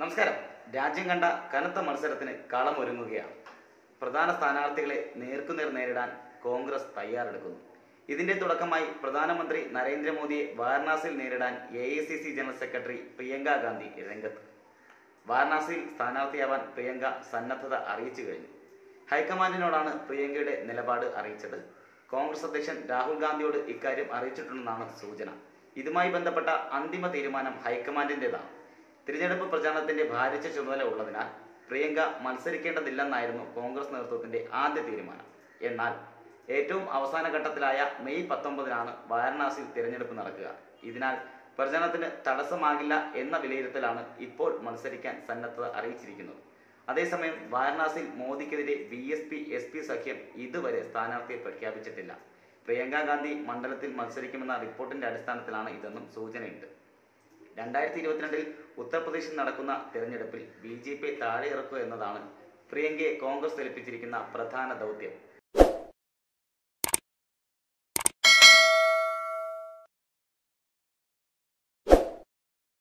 നമസ്കാരം. രാജ്യം കണ്ട കനത്ത മത്സരത്തിന് കളമൊരുങ്ങുകയാണ്. പ്രധാന സ്ഥാനാർത്ഥികളെ നേർക്കുനേർ നേരിടാൻ കോൺഗ്രസ് തയ്യാറെടുക്കുന്നു. ഇതിന്റെ തുടക്കമായി പ്രധാനമന്ത്രി നരേന്ദ്രമോദിയെ വാരണാസിയിൽ നേരിടാൻ A general secretary Priyanka Gandhi രംഗത്ത്. വാരണാസിയിൽ സ്ഥാനാർത്ഥിയാവാൻ പ്രിയങ്ക സന്നദ്ധത അറിയിച്ചു കഴിഞ്ഞു. ഹൈക്കമാൻഡിനോടാണ് പ്രിയങ്കയുടെ നിലപാട് അറിയിച്ചത്. കോൺഗ്രസ് അധ്യക്ഷൻ രാഹുൽ ഗാന്ധിയോട് ഇക്കാര്യം അറിയിച്ചിട്ടുണ്ടെന്നാണ് സൂചന. ഇതുമായി ബന്ധപ്പെട്ട അന്തിമ തീരുമാനം ഹൈക്കമാൻഡിന്റേതാണ്. തിരഞ്ഞെടുപ്പ് പ്രചാരണത്തിന്റെ ഭാരിച്ച ചുമതല ഉള്ളതിനാൽ പ്രിയങ്ക മത്സരിക്കേണ്ടതില്ലെന്നായിരുന്നു കോൺഗ്രസ് നേതൃത്വത്തിന്റെ ആദ്യ തീരുമാനം. എന്നാൽ ഏറ്റവും അവസാന ഘട്ടത്തിലായ മെയ് പത്തൊമ്പതിനാണ് വാരണാസിയിൽ തിരഞ്ഞെടുപ്പ് നടക്കുക. ഇതിനാൽ പ്രചരണത്തിന് തടസ്സമാകില്ല എന്ന വിലയിരുത്തലാണ് ഇപ്പോൾ മത്സരിക്കാൻ സന്നദ്ധത അറിയിച്ചിരിക്കുന്നത്. അതേസമയം വാരണാസിയിൽ മോദിക്കെതിരെ B S P S P സഖ്യം ഇതുവരെ സ്ഥാനാർത്ഥിയെ പ്രഖ്യാപിച്ചിട്ടില്ല. പ്രിയങ്ക ഗാന്ധി മണ്ഡലത്തിൽ മത്സരിക്കുമെന്ന റിപ്പോർട്ടിന്റെ അടിസ്ഥാനത്തിലാണ് ഇതെന്നും സൂചനയുണ്ട്. രണ്ടായിരത്തി ഇരുപത്തിരണ്ടിൽ ഉത്തർപ്രദേശിൽ നടക്കുന്ന തിരഞ്ഞെടുപ്പിൽ ബി ജെ പി താഴെ ഇറക്കുക എന്നതാണ് പ്രിയങ്കയെ കോൺഗ്രസ് ഏൽപ്പിച്ചിരിക്കുന്ന പ്രധാന ദൗത്യം.